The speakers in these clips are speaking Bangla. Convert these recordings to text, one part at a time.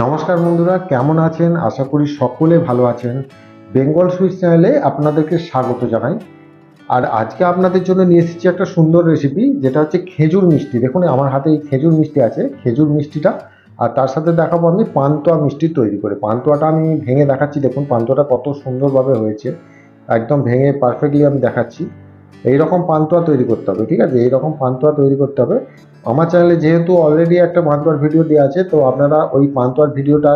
নমস্কার বন্ধুরা, কেমন আছেন? আশা করি সকলে ভালো আছেন। বেঙ্গল সুইটস চ্যানেলে আপনাদেরকে স্বাগত জানাই। আর আজকে আপনাদের জন্য নিয়ে এসেছি একটা সুন্দর রেসিপি যেটা হচ্ছে খেজুর মিষ্টি। দেখুন, আমার হাতে এই খেজুর মিষ্টি আছে, খেজুর মিষ্টিটা। আর তার সাথে দেখাবো আমি পান্তুয়া মিষ্টি তৈরি করে। পান্তুয়াটা আমি ভেঙে দেখাচ্ছি, দেখুন, পান্তুয়াটা কত সুন্দরভাবে হয়েছে। একদম ভেঙে পারফেক্টলি আমি দেখাচ্ছি। এইরকম পান্তুয়া তৈরি করতে হবে, ঠিক আছে? এইরকম পান্তুয়া তৈরি করতে হবে। আমার চ্যানেলে যেহেতু অলরেডি একটা পান্তুয়ার ভিডিও দেওয়া আছে, তো আপনারা ওই পান্তুয়ার ভিডিওটা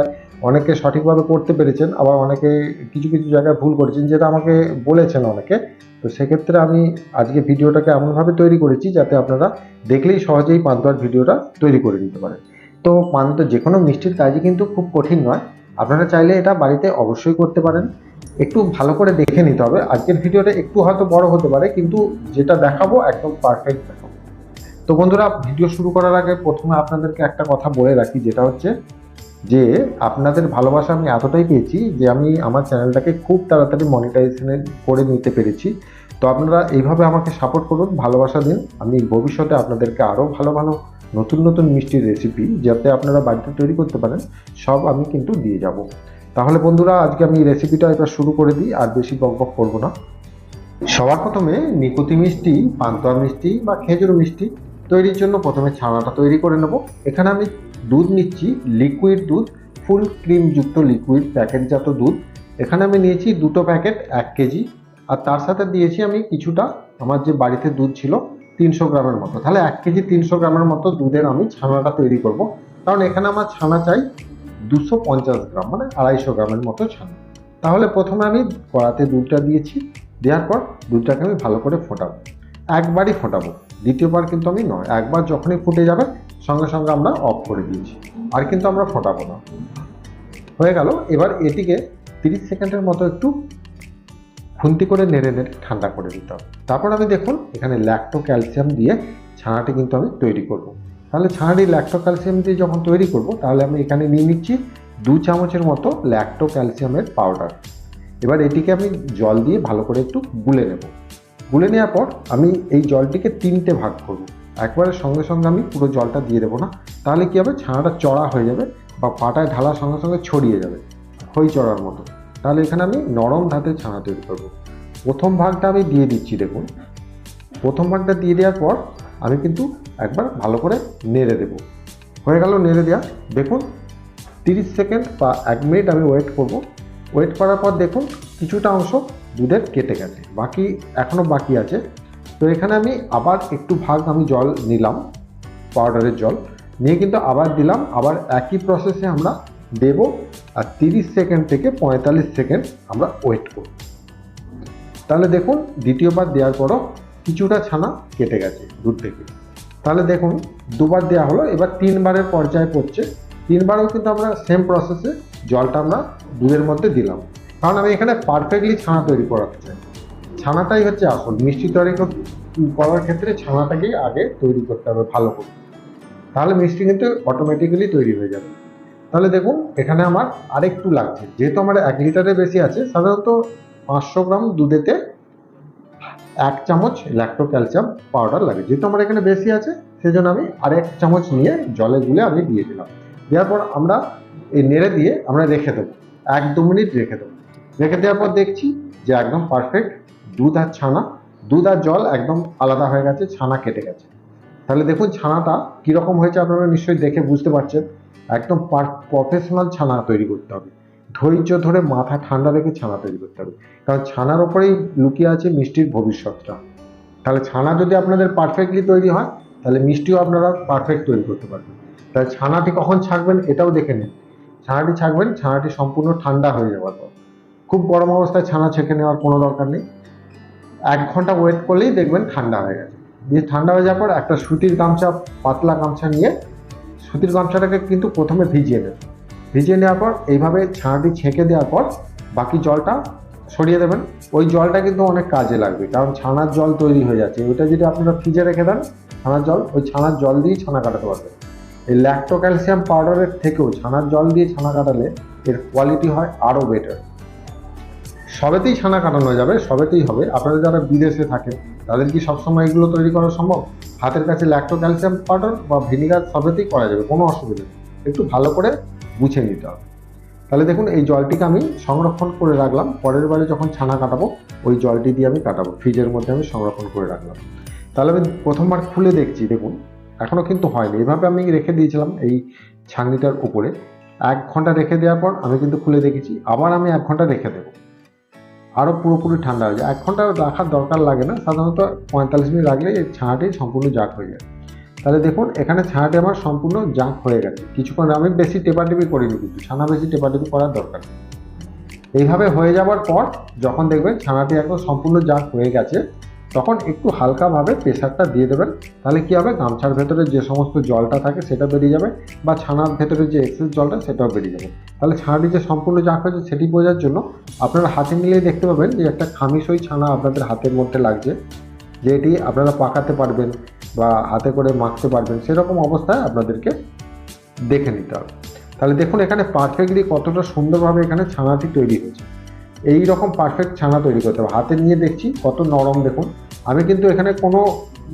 অনেকে সঠিকভাবে করতে পেরেছেন, আবার অনেকে কিছু কিছু জায়গায় ভুল করেছেন যেটা আমাকে বলেছেন অনেকে। তো সেক্ষেত্রে আমি আজকে ভিডিওটাকে এমনভাবে তৈরি করেছি যাতে আপনারা দেখলেই সহজেই পান্তুয়ার ভিডিওটা তৈরি করে নিতে পারেন। তো পান্ত যে কোনো মিষ্টির কাজই কিন্তু খুব কঠিন নয়। আপনারা চাইলে এটা বাড়িতে অবশ্যই করতে পারেন। একটু ভালো করে দেখে নিতে হবে। আজকের ভিডিওটা একটু হয়তো বড় হতে পারে, কিন্তু যেটা দেখাবো একদম পারফেক্ট দেখাবো। তো বন্ধুরা, ভিডিও শুরু করার আগে প্রথমে আপনাদেরকে একটা কথা বলে রাখি, যেটা হচ্ছে যে, আপনাদের ভালোবাসা আমি এতটাই পেয়েছি যে, আমি আমার চ্যানেলটাকে খুব তাড়াতাড়ি মনিটাইজেশন করে নিতে পেরেছি। তো আপনারা এইভাবে আমাকে সাপোর্ট করুন, ভালোবাসা দিন। আমি ভবিষ্যতে আপনাদেরকে আরও ভালো ভালো, নতুন নতুন মিষ্টির রেসিপি যাতে আপনারা বাড়িতে তৈরি করতে পারেন, সব আমি কিন্তু দিয়ে যাব। তাহলে বন্ধুরা, আজকে আমি রেসিপিটা এবার শুরু করে দিই, আর বেশি বকবক করব না। সবার প্রথমে নিকুতি মিষ্টি, পান্তুয়া মিষ্টি বা খেজুর মিষ্টি তৈরির জন্য প্রথমে ছানাটা তৈরি করে নেব। এখানে আমি দুধ নিচ্ছি লিকুইড দুধ ফুল ক্রিমযুক্ত লিকুইড প্যাকেটজাত দুধ। এখানে আমি নিয়েছি দুটো প্যাকেট এক কেজি। আর তার সাথে দিয়েছি আমি কিছুটা, আমার যে বাড়িতে দুধ ছিল, তিনশো গ্রামের মতো। তাহলে এক কেজি তিনশো গ্রামের মতো দুধের আমি ছানাটা তৈরি করব। কারণ এখানে আমার ছানা চাই দুশো পঞ্চাশ গ্রাম মানে আড়াইশো গ্রামের মতো ছানা। তাহলে প্রথমে আমি কড়াতে দুধটা দিয়েছি, দেওয়ার পর দুধটাকে আমি ভালো করে ফোটাবো। একবারই ফোটাবো। দ্বিতীয়বার কিন্তু আমি নয়, একবার যখনই ফুটে যাবে, সঙ্গে সঙ্গে আমরা অফ করে দিয়েছি। আর কিন্তু আমরা ফোটাবো না। হয়ে গেল, এবার এটিকে তিরিশ সেকেন্ডের মতো একটু খুন্তি করে নেড়ে নেড়ে ঠান্ডা করে দিতে হবে। তারপর আমি দেখুন, এখানে ল্যাক্টো ক্যালসিয়াম দিয়ে ছানাটি কিন্তু আমি তৈরি করব। তাহলে ছানাটি ল্যাকটো ক্যালসিয়াম দিয়ে যখন তৈরি করব, তাহলে আমি এখানে নিয়ে নিচ্ছি দু চামচের মতো ল্যাকটো ক্যালসিয়ামের পাউডার এবার এটিকে আমি জল দিয়ে ভালো করে একটু গুলে নেব। গুলে নেওয়ার পর আমি এই জলটিকে তিনটে ভাগ করব। একবারে সঙ্গে সঙ্গে আমি পুরো জলটা দিয়ে দেবো না। তাহলে কী হবে? ছানাটা চড়া হয়ে যাবে বা পাটায় ঢালার সঙ্গে সঙ্গে ছড়িয়ে যাবে, খই চড়ার মতো। তাহলে এখানে আমি নরম ধাতে ছানা তৈরি করব। প্রথম ভাগটা আমি দিয়ে দিচ্ছি, দেখুন। প্রথম ভাগটা দিয়ে দেওয়ার পর আমি কিন্তু একবার ভালো করে নেড়ে দেব। হয়ে গেল নেড়ে দেওয়া। দেখুন, তিরিশ সেকেন্ড বা এক মিনিট আমি ওয়েট করব। ওয়েট করার পর দেখুন কিছুটা অংশ দুধের কেটে গেছে। বাকি এখনও বাকি আছে। তো এখানে আমি আবার একটু ভাগ আমি জল নিলাম পাউডারের জল। নিয়ে কিন্তু আবার দিলাম, আবার একই প্রসেসে আমরা দেব আর তিরিশ সেকেন্ড থেকে পঁয়তাল্লিশ সেকেন্ড আমরা ওয়েট করব। তাহলে দেখুন, দ্বিতীয়বার দেওয়ার পরও কিছুটা ছানা কেটে গেছে দুধ থেকে। তাহলে দেখুন, দুবার দেওয়া হলো, এবার তিনবারের পর্যায়ে পড়ছে। তিনবারও কিন্তু আমরা সেম প্রসেসে জলটা আমরা দুধের মধ্যে দিলাম। কারণ আমি এখানে পারফেক্টলি ছানা তৈরি করাতে চাই। ছানাটাই হচ্ছে আসল। মিষ্টি তৈরি কর- করার ক্ষেত্রে ছানাটাকেই আগে তৈরি করতে হবে ভালো করে। তাহলে মিষ্টি কিন্তু অটোমেটিক্যালি তৈরি হয়ে যাবে। তাহলে দেখুন, এখানে আমার আরেকটু লাগছে। যেহেতু আমার এক লিটারের বেশি আছে, সাধারণত পাঁচশো গ্রাম দুধেতে এক চামচ ল্যাক্টো ক্যালসিয়াম পাউডার লাগে। যেহেতু আমার এখানে বেশি আছে, সেজন্য আমি আরেক চামচ নিয়ে জলে গুলে আমি দিয়ে দিলাম। দেওয়ার পর আমরা এই নেড়ে দিয়ে আমরা রেখে দেবো। এক দু মিনিট রেখে দেবো। রেখে দেওয়ার পর দেখছি যে একদম পারফেক্ট দুধ আর ছানা। দুধ আর জল একদম আলাদা হয়ে গেছে, ছানা কেটে গেছে। তাহলে দেখুন ছানাটা কীরকম হয়েছে, আপনারা নিশ্চয়ই দেখে বুঝতে পারছেন। একদম প্রফেশনাল ছানা তৈরি করতে হবে। ধৈর্য ধরে মাথা ঠান্ডা রেখে ছানা তৈরি করতে হবে। কারণ ছানার ওপরেই লুকিয়ে আছে মিষ্টির ভবিষ্যৎটা। তাহলে ছানা যদি আপনাদের পারফেক্টলি তৈরি হয়, তাহলে মিষ্টিও আপনারা পারফেক্ট তৈরি করতে পারবেন। তাহলে ছানাটি কখন ছাঁকবেন এটাও দেখে নিন। ছানাটি ছাঁকবেন, ছানাটি সম্পূর্ণ ঠান্ডা হয়ে যাওয়ার পর। খুব গরম অবস্থায় ছানা ছেঁকে নেওয়ার কোনো দরকার নেই। এক ঘণ্টা ওয়েট করলেই দেখবেন ঠান্ডা হয়ে গেছে। দিয়ে ঠান্ডা হয়ে যাওয়ার পর একটা সুতির গামছা, পাতলা গামছা নিয়ে সুতির গামছাটাকে কিন্তু প্রথমে ভিজিয়ে নেবেন ভিজিয়ে নেওয়ার পর এইভাবে ছানাটি ছেঁকে দেওয়ার পর বাকি জলটা সরিয়ে দেবেন। ওই জলটা কিন্তু অনেক কাজে লাগবে, কারণ ছানার জল তৈরি হয়ে যাচ্ছে। ওইটা যদি আপনারা ফ্রিজে রেখে দেন ছানার জল, ওই ছানার জল দিয়েই ছানা কাটাতে পারবেন। এই ল্যাক্টো ক্যালসিয়াম পাউডারের থেকেও ছানার জল দিয়ে ছানা কাটালে এর কোয়ালিটি হয় আরও বেটার সবেতেই ছানা কাটানো যাবে, সবেতেই হবে। আপনারা যারা বিদেশে থাকেন, তাদের কি সবসময় এগুলো তৈরি করা সম্ভব? হাতের কাছে ল্যাক্টো ক্যালসিয়াম পাউডার বা ভিনিগার সবেতেই করা যাবে, কোনো অসুবিধা নেই। একটু ভালো করে বুঝে নিতে হবে। তাহলে দেখুন, এই জলটিকে আমি সংরক্ষণ করে রাখলাম। পরের বারে যখন ছানা কাটাবো, ওই জলটি দিয়ে আমি কাটাবো। ফ্রিজের মধ্যে আমি সংরক্ষণ করে রাখলাম। তাহলে আমি প্রথমবার খুলে দেখছি, দেখুন। এখনও কিন্তু হয়নি। এভাবে আমি রেখে দিয়েছিলাম এই ছাঁকনিটার উপরে। এক ঘণ্টা রেখে দেওয়ার পর আমি কিন্তু খুলে দেখেছি। আবার আমি এক ঘণ্টা রেখে দেবো। আরও পুরোপুরি ঠান্ডা হয়ে যায়। এক ঘণ্টা রাখার দরকার লাগে না, সাধারণত পঁয়তাল্লিশ মিনিট রাখলে এই ছানাটি সম্পূর্ণ জাক হয়ে যায়। তাহলে দেখুন, এখানে ছানাটি আমার সম্পূর্ণ জাঁক হয়ে গেছে। কিছুক্ষণ আমি বেশি টেপাটেপি করিনি কিন্তু ছানা বেশি টেপাটেপি করার দরকার এইভাবে হয়ে যাওয়ার পর, যখন দেখবেন ছানাটি একদম সম্পূর্ণ জাঁক হয়ে গেছে তখন একটু হালকাভাবে প্রেশারটা দিয়ে দেবেন। তাহলে কী হবে? গামছার ভেতরে যে সমস্ত জলটা থাকে সেটা বেরিয়ে যাবে বা ছানার ভেতরে যে এক্সেস জলটা সেটাও বেরিয়ে যাবে। তাহলে ছানাটি যে সম্পূর্ণ জাঁক হয়েছে সেটি বোঝার জন্য আপনারা হাতে নিলেই দেখতে পাবেন যে একটা খামিসই ছানা আপনাদের হাতের মধ্যে লাগছে, যে এটি আপনারা পাকাতে পারবেন বা হাতে করে মাখতে পারবেন। সেরকম অবস্থায় আপনাদেরকে দেখে নিতে হবে। তাহলে দেখুন, এখানে পারফেক্টলি কতটা সুন্দরভাবে এখানে ছানাটি তৈরি হয়েছে। এই রকম পারফেক্ট ছানা তৈরি করতে হবে। হাতে নিয়ে দেখছি কত নরম দেখুন। আমি কিন্তু এখানে কোনো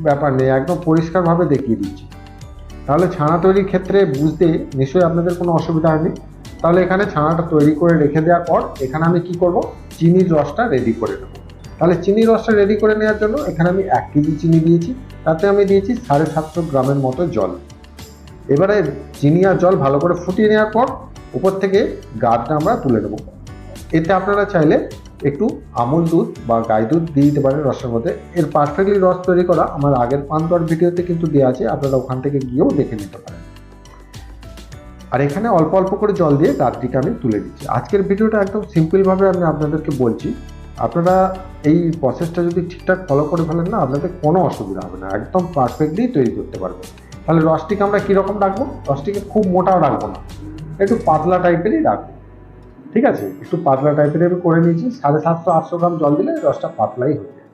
ব্যাপার নেই, একদম পরিষ্কারভাবে দেখিয়ে দিচ্ছি। তাহলে ছানা তৈরির ক্ষেত্রে বুঝতে নিশ্চয়ই আপনাদের কোনো অসুবিধা হয়নি। তাহলে এখানে ছানাটা তৈরি করে রেখে দেওয়ার পর এখানে আমি কি করব? চিনির রসটা রেডি করে নেব। তাহলে চিনির রসটা রেডি করে নেওয়ার জন্য এখানে আমি এক কেজি চিনি দিয়েছি। তাতে আমি দিয়েছি সাড়ে সাতশো গ্রামের মতো জল। এবারে চিনি আর জল ভালো করে ফুটিয়ে নেওয়ার পর উপর থেকে গাঢ়টা আমরা তুলে নেব। এতে আপনারা চাইলে একটু আমুল দুধ বা গাই দুধ দিয়ে দিতে পারেন রসের মধ্যে। এর পারফেক্টলি রস তৈরি করা আমার আগের পান্তর ভিডিওতে কিন্তু দেওয়া আছে, আপনারা ওখান থেকে গিয়েও দেখে নিতে পারেন। আর এখানে অল্প অল্প করে জল দিয়ে গাছটিকে আমি তুলে দিচ্ছি। আজকের ভিডিওটা একদম সিম্পলভাবে আমি আপনাদেরকে বলছি, আপনারা এই প্রসেসটা যদি ঠিকঠাক ফলো করে ফেলেন না, আপনাদের কোনো অসুবিধা হবে না, একদম পারফেক্টলি তৈরি করতে পারবেন। তাহলে রসটিকে আমরা কীরকম রাখব? রসটিকে খুব মোটাও রাখব না, একটু পাতলা টাইপেরই রাখব। ঠিক আছে? একটু পাতলা টাইপের করে নিয়েছি। সাড়ে সাতশো, আটশো গ্রাম জল দিলে রসটা পাতলাই হয়ে যায়।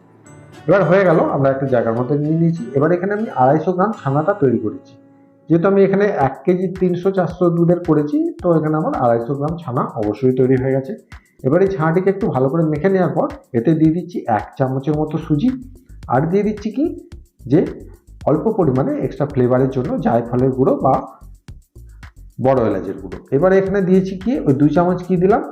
এবার হয়ে গেল, আমরা একটা জায়গার মধ্যে নিয়ে নিয়েছি। এবার এখানে আমি আড়াইশো গ্রাম ছানাটা তৈরি করেছি। যেহেতু আমি এখানে এক কেজি তিনশো চারশো দুধের করেছি, তো এখানে আমার আড়াইশো গ্রাম ছানা অবশ্যই তৈরি হয়ে গেছে। এবার এই ছানাটিকে একটু ভালো করে মেখে নেওয়ার পর, এতে দিয়ে দিচ্ছি এক চামচের মতো সুজি। আর দিয়ে দিচ্ছি কি? যে অল্প পরিমাণে এক্সট্রা ফ্লেভারের জন্য জায়ফলের গুঁড়ো বা বড় এলাচের গুঁড়ো। এবারে এখানে দিয়েছি কি, ওই দুই চামচ কি দিলাম?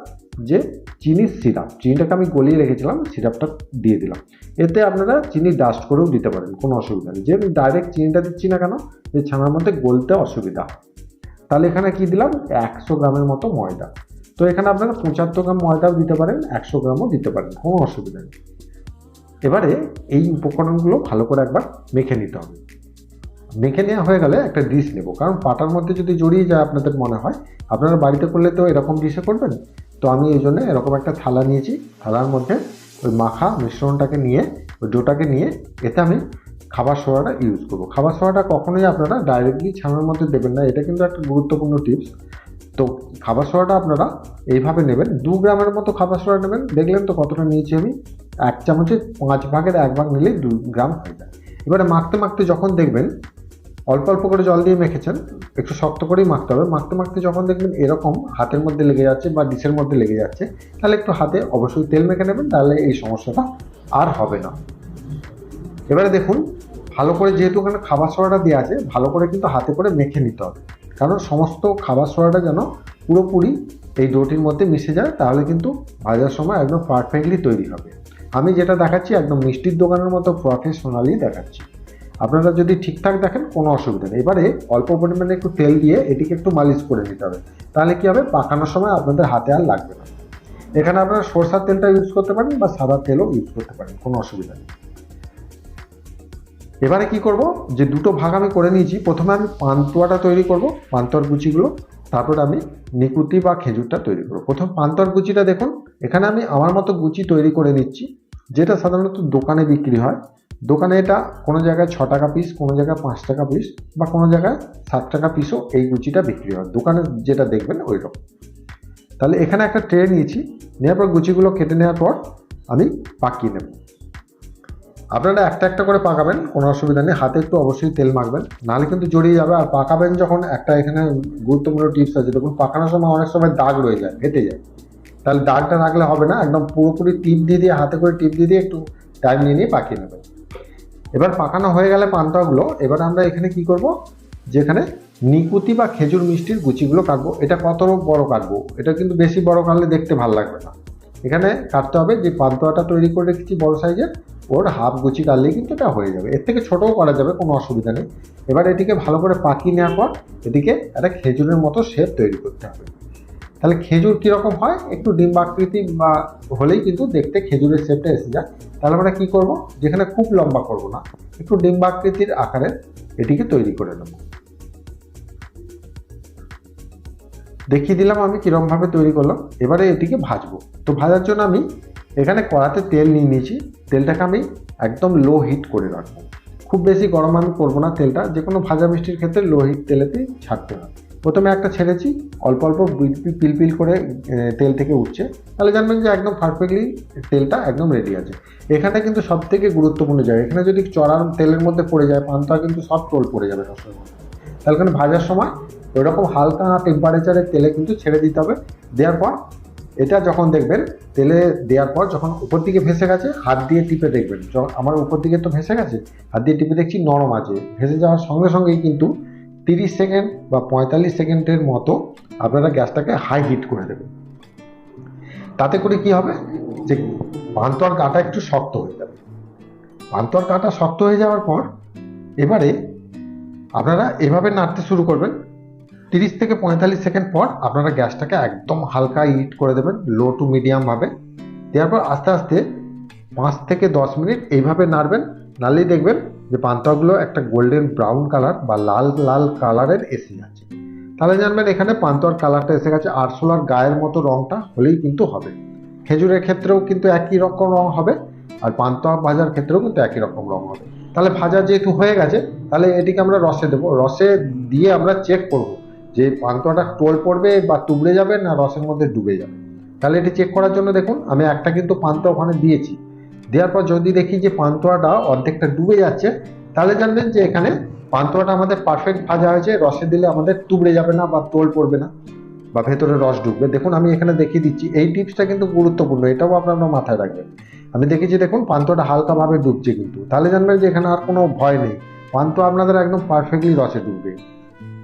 যে চিনির সিরাপ। চিনিটাকে আমি গলিয়ে রেখেছিলাম, সিরাপটা দিয়ে দিলাম। এতে আপনারা চিনি ডাস্ট করেও দিতে পারেন, কোনো অসুবিধা নেই। যে আমি ডাইরেক্ট চিনিটা দিচ্ছি না কেন যে ছানার মধ্যে গলতে অসুবিধা হয়। তাহলে এখানে কি দিলাম? একশো গ্রামের মতো ময়দা। তো এখানে আপনারা পঁচাত্তর গ্রাম ময়দাও দিতে পারেন, একশো গ্রামও দিতে পারেন, কোনো অসুবিধা নেই। এবারে এই উপকরণগুলো ভালো করে একবার মেখে নিতে হবে। মেখে নেওয়া হয়ে গেলে একটা ডিশ নেব। কারণ পাটার মধ্যে যদি জড়িয়ে যায় আপনাদের মনে হয়, আপনারা বাড়িতে করলে তো এরকম ডিশে করবেন। তো আমি এই জন্য এরকম একটা থালা নিয়েছি। থালার মধ্যে ওই মাখা মিশ্রণটাকে নিয়ে, ওই ডোটাকে নিয়ে এতে আমি খাবার সোডাটা ইউজ করব। খাবার সোডাটা কখনোই আপনারা ডাইরেক্টলি ছানার মধ্যে দেবেন না। এটা কিন্তু একটা গুরুত্বপূর্ণ টিপস তো খাবার সোডাটা আপনারা এইভাবে নেবেন। দু গ্রামের মতো খাবার সোডা নেবেন। দেখলেন তো কতটা নিয়েছি আমি। এক চামচের পাঁচ ভাগের এক ভাগ নিলেই দু গ্রাম হয়ে যায়। এবারে মাখতে মাখতে যখন দেখবেন অল্প অল্প করে জল দিয়ে মেখেছেন, একটু শক্ত করেই মাখতে হবে। মাখতে মাখতে যখন দেখবেন এরকম হাতের মধ্যে লেগে যাচ্ছে বা ডিশের মধ্যে লেগে যাচ্ছে, তাহলে একটু হাতে অবশ্যই তেল মেখে নেবেন, তাহলে এই সমস্যাটা আর হবে না। এবারে দেখুন, ভালো করে যেহেতু ওখানে খাবার সোডাটা দেওয়া আছে, ভালো করে কিন্তু হাতে করে মেখে নিতে হবে। কারণ সমস্ত খাবার সোডাটা যেন পুরোপুরি এই ডোটির মধ্যে মিশে যায়, তাহলে কিন্তু ভাজার সময় একদম পারফেক্টলি তৈরি হবে। আমি যেটা দেখাচ্ছি, একদম মিষ্টির দোকানের মতো প্রফেশনালি দেখাচ্ছি। আপনারা যদি ঠিকঠাক দেখেন, কোনো অসুবিধা নেই। এবারে অল্প পরিমাণে একটু তেল দিয়ে এটিকে একটু মালিশ করে নিতে হবে। তাহলে কি হবে? পাকানোর সময় আপনাদের হাতে আর লাগবে না। এখানে আপনারা সরষার তেলটা ইউজ করতে পারেন বা সাদা তেলও ইউজ করতে পারেন, কোনো অসুবিধা নেই। এবারে কি করব? যে দুটো ভাগ আমি করে নিয়েছি, প্রথমে আমি পান্তুয়াটা তৈরি করব পান্তর কুচিগুলো। তারপর আমি নিকুতি বা খেজুরটা তৈরি করব। প্রথম পান্তর কুচিটা দেখুন, এখানে আমি আমার মতো গুচি তৈরি করে নিচ্ছি, যেটা সাধারণত দোকানে বিক্রি হয়। দোকানে এটা কোনো জায়গায় ছ টাকা পিস কোনো জায়গায় পাঁচ টাকা পিস বা কোনো জায়গায় সাত টাকা পিসও এই গুচিটা বিক্রি হয়। দোকানে যেটা দেখবেন ওই রকম তাহলে এখানে একটা ট্রে নিয়েছি। নেওয়ার পর গুচিগুলো কেটে নেওয়ার পর আমি পাকিয়ে নেব। আপনারা একটা একটা করে পাকাবেন, কোনো অসুবিধা নেই। হাতে একটু অবশ্যই তেল মাখবেন। নাহলে কিন্তু জড়িয়ে যাবে। আর পাকাবেন যখন একটা এখানে গুরুত্বপূর্ণ টিপস আছে। দেখুন, পাকানোর সময় অনেক সময় দাগ রয়ে যায়, ফেটে যায়। তাহলে দাগটা রাখলে হবে না। একদম পুরোপুরি টিপ দিয়ে দিয়ে, হাতে করে টিপ দিয়ে দিয়ে একটু টাইম নিয়ে নিয়ে পাকিয়ে নেবেন। এবার পাকানো হয়ে গেলে পান্তাগুলো, এবার আমরা এখানে কি করব? যেখানে নিকুতি বা খেজুর মিষ্টির গুচিগুলো কাটবো। এটা কত বড় কাটবো? এটা কিন্তু বেশি বড় কাটলে দেখতে ভালো লাগবে না। এখানে কাটতে হবে যে পান্তুয়াটা তৈরি করে রেখেছি বড় সাইজের, ওর হাফ গুচি কাটলেই কিন্তু এটা হয়ে যাবে। এর থেকে ছোটও করা যাবে, কোনো অসুবিধা নেই। এবার এটিকে ভালো করে পাকিয়ে নেওয়ার পর এটিকে একটা খেজুরের মতো শেপ তৈরি করতে হবে। তাহলে খেজুর কীরকম হয়? একটু ডিম্বাকৃতি বা হলেই কিন্তু দেখতে খেজুরের শেপটা এসে যায়। তাহলে আমরা কী করব? যেখানে খুব লম্বা করব না, একটু ডিম্বাকৃতির আকারে এটিকে তৈরি করে নেব। দেখিয়ে দিলাম আমি কীরকমভাবে তৈরি করলাম, এবারে এটিকে ভাজবো। তো ভাজার জন্য আমি এখানে কড়াতে তেল নিয়ে নিয়েছি। তেলটাকে আমি একদম লো হিট করে রাখব। খুব বেশি গরম আমি করব না তেলটা যে কোনো ভাজা মিষ্টির ক্ষেত্রে লো হিট তেলেতেই ছাড়তে হয় প্রথমে একটা ছেড়েছি, অল্প অল্প পিল পিল করে তেল থেকে উঠছে। তাহলে জানবেন যে একদম পারফেক্টলি তেলটা একদম রেডি আছে। এখানে কিন্তু সব থেকে গুরুত্বপূর্ণ জায়গা, এখানে যদি চড়ার তেলের মধ্যে পড়ে যায়, পান্তা কিন্তু সব টোল পড়ে যাবে সবসময়। তাহলে এখানে ভাজার সময় ওইরকম হালকা টেম্পারেচারে তেলে কিন্তু ছেড়ে দিতে হবে। দেওয়ার পর এটা যখন দেখবেন, তেলে দেওয়ার পর যখন উপর দিকে ভেসে গেছে, হাত দিয়ে টিপে দেখবেন। আমার উপর দিকে তো ভেসে গেছে, হাত দিয়ে টিপে দেখছি নরম আছে। ভেসে যাওয়ার সঙ্গে সঙ্গেই কিন্তু তিরিশ সেকেন্ড বা পঁয়তাল্লিশ সেকেন্ডের মতো আপনারা গ্যাসটাকে হাই হিট করে দেবেন। তাতে করে কি হবে? যে পান্তোয়ার গাটা একটু শক্ত হয়ে যাবে। পান্তোয়ার গাটা শক্ত হয়ে যাওয়ার পর এবারে আপনারা এভাবে নাড়তে শুরু করবেন। তিরিশ থেকে পঁয়তাল্লিশ সেকেন্ড পর আপনারা গ্যাসটাকে একদম হালকা হিট করে দেবেন লো টু মিডিয়াম ভাবে। দেওয়ার পর আস্তে আস্তে পাঁচ থেকে দশ মিনিট এইভাবে নাড়বেন। নাড়লেই দেখবেন যে পান্তাগুলো একটা গোল্ডেন ব্রাউন কালার বা লাল লাল কালারের এসে যাচ্ছে তাহলে জানবেন এখানে পান্তোয়ার কালারটা এসে গেছে আরশোলার গায়ের মতো রংটা হলেই কিন্তু হবে। খেজুরের ক্ষেত্রেও কিন্তু একই রকম রং হবে আর পান্তা ভাজার ক্ষেত্রেও কিন্তু একই রকম রং হবে। তাহলে ভাজা যেহেতু হয়ে গেছে, তাহলে এটিকে আমরা রসে দেবো। রসে দিয়ে আমরা চেক করব যে পান্তাটা টোল পড়বে বা তুবড়ে যাবে না রসের মধ্যে ডুবে যাবে। তাহলে এটি চেক করার জন্য দেখুন, আমি একটা কিন্তু পান্তা ওখানে দিয়েছি। দেওয়ার পর যদি দেখি যে পান্তুয়াটা অর্ধেকটা ডুবে যাচ্ছে, তাহলে জানবেন যে এখানে পান্তুয়াটা আমাদের পারফেক্ট ভাজা হয়েছে, রসে দিলে আমাদের তুবড়ে যাবে না বা তোল পড়বে না বা ভেতরে রস ঢুকবে। দেখুন, আমি এখানে দেখিয়ে দিচ্ছি, এই টিপসটা কিন্তু গুরুত্বপূর্ণ, এটাও আপনারা মাথায় রাখবেন। আমি দেখেছি, দেখুন, পান্তুয়াটা হালকাভাবে ডুবছে কিন্তু। তাহলে জানবেন যে এখানে আর কোনো ভয় নেই। পান্তুয়া আপনাদের একদম পারফেক্টলি রসে ডুববে।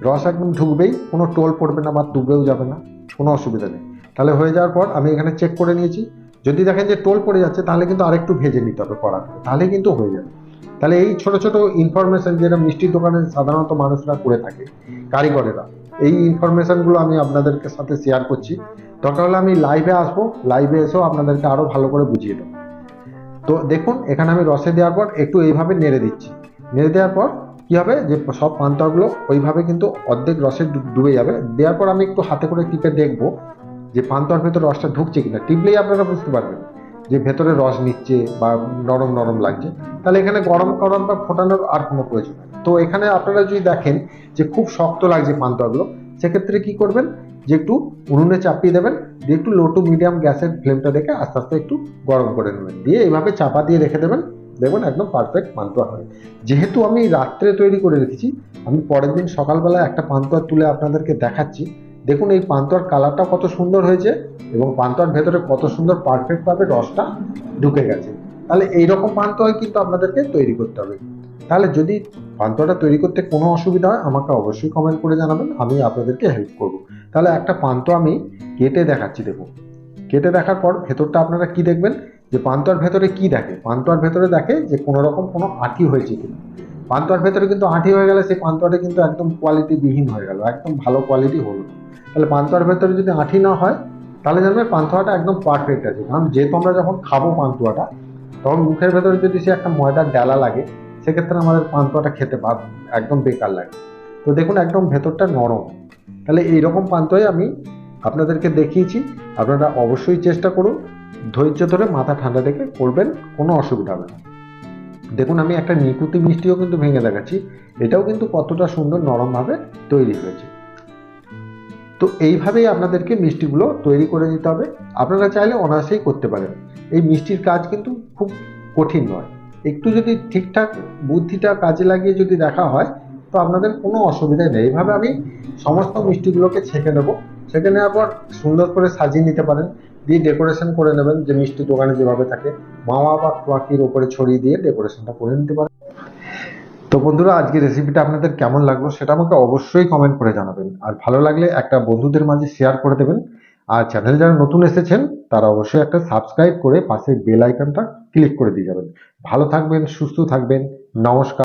রস একদম ঢুকবেই, কোনো টোল পড়বে না বা তুবড়েও যাবে না, কোনো অসুবিধা নেই। তাহলে হয়ে যাওয়ার পর আমি এখানে চেক করে নিয়েছি যদি দেখেন যে টোল পড়ে যাচ্ছে, তাহলে কিন্তু আরেকটু ভেজে নিতে হবে কড়াতে। তাহলে কিন্তু হয়ে যাবে। তাহলে এই ছোট ছোট ইনফরমেশন যেটা মিষ্টির দোকানে সাধারণত মানুষরা করে থাকে, কারিগরেরা, এই ইনফরমেশনগুলো আমি আপনাদেরকে সাথে শেয়ার করছি। দরকার হলে আমি লাইভে আসব লাইভে এসেও আপনাদেরকে আরও ভালো করে বুঝিয়ে দেবো। তো দেখুন, এখানে আমি রসে দেওয়ার পর একটু এইভাবে নেড়ে দিচ্ছি। নেড়ে দেওয়ার পর কী হবে? যে সব পান্তাগুলো ওইভাবে কিন্তু অর্ধেক রসে ডুবে যাবে। দেওয়ার পর আমি একটু হাতে করে টিপে দেখব যে পান্তার ভেতরে রসটা ঢুকছে কিনা, টিপলেই আপনারা বুঝতে পারবেন যে ভেতরে রস নিচ্ছে বা নরম নরম লাগছে। তাহলে এখানে গরম গরম বা ফোটানোর আর কোনো প্রয়োজন তো এখানে আপনারা যদি দেখেন যে খুব শক্ত লাগছে পান্তাগুলো সেক্ষেত্রে কি করবেন? যে একটু উনুনে চাপিয়ে দেবেন, দিয়ে একটু লো টু মিডিয়াম গ্যাসের ফ্লেমটা দেখে আস্তে আস্তে একটু গরম করে নেবেন। দিয়ে এইভাবে চাপা দিয়ে রেখে দেবেন, দেখবেন একদম পারফেক্ট পান্তুয়া হবে যেহেতু আমি রাত্রে তৈরি করে রেখেছি, আমি পরের দিন সকালবেলা একটা পান্তুয়া তুলে আপনাদেরকে দেখাচ্ছি দেখুন এই পান্তুয়ার কালারটা কত সুন্দর হয়েছে এবং পান্তুয়ার ভেতরে কত সুন্দর পারফেক্টভাবে রসটা ঢুকে গেছে। তাহলে এইরকম পান্তুয়াই কিন্তু আপনাদেরকে তৈরি করতে হবে। তাহলে যদি পান্তুয়াটা তৈরি করতে কোনো অসুবিধা হয়, আমাকে অবশ্যই কমেন্ট করে জানাবেন, আমি আপনাদেরকে হেল্প করব। তাহলে একটা পান্তুয়া আমি কেটে দেখাচ্ছি, দেখুন। কেটে দেখার পর ভেতরটা আপনারা কি দেখবেন? যে পান্তুয়ার ভেতরে কি দেখে? পান্তুয়ার ভেতরে দেখে যে কোনো রকম কোনো আঁটি হয়েছে কিনা। পান্তুয়ার ভেতরে কিন্তু আঁটি হয়ে গেলে সেই পান্তুয়াটা কিন্তু একদম কোয়ালিটি বিহীন হয়ে গেল, একদম ভালো কোয়ালিটি হলো। তাহলে পান্তুয়ার ভেতরে যদি আঁটি না হয়, তাহলে জানবে পান্তুয়াটা একদম পারফেক্ট আছে। কারণ যেহেতু আমরা যখন খাব পান্তুয়াটা, তখন মুখের ভেতরে যদি সে একটা ময়দার ডালা লাগে, সেক্ষেত্রে আমাদের পান্তুয়াটা খেতে একদম বেকার লাগে। তো দেখুন, একদম ভেতরটা নরম। তাহলে এইরকম পান্তুয়াই আমি আপনাদেরকে দেখিয়েছি। আপনারা অবশ্যই চেষ্টা করুন। ধৈর্য ধরে মাথা ঠান্ডা রেখে করবেন, কোনো অসুবিধা হবে না। দেখুন, আমি একটা নিকুতি মিষ্টিও কিন্তু ভেঙে দেখাচ্ছি। এটাও কিন্তু কতটা সুন্দর নরমভাবে তৈরি হয়েছে। তো এইভাবেই আপনাদেরকে মিষ্টিগুলো তৈরি করে নিতে হবে। আপনারা চাইলে অনায়াসেই করতে পারেন। এই মিষ্টির কাজ কিন্তু খুব কঠিন নয়। একটু যদি ঠিকঠাক বুদ্ধিটা কাজে লাগিয়ে যদি দেখা হয় তো আপনাদের কোনো অসুবিধা নেই। এইভাবে আমি সমস্ত মিষ্টিগুলোকে ছেঁকে নেব। ছেঁকে নেওয়ার পর সুন্দর করে সাজিয়ে নিতে পারেন। দিয়ে ডেকোরেশন করে নেবেন যে মিষ্টি দোকানে যেভাবে থাকে। মাওয়া বা খোয়াকির ওপরে ছড়িয়ে দিয়ে ডেকোরেশনটা করে নিতে পারেন। তো বন্ধুরা আজকে রেসিপিটা আপনাদের কেমন লাগল সেটা আমাকে অবশ্যই কমেন্ট করে জানাবেন। আর ভালো লাগলে একটা বন্ধুদের মাঝে শেয়ার করে দেবেন। আর চ্যানেল যারা নতুন এসেছেন, তারা অবশ্যই একটা সাবস্ক্রাইব করে পাশে বেল আইকনটা ক্লিক করে দিয়ে যাবেন। ভালো থাকবেন, সুস্থ থাকবেন। নমস্কার।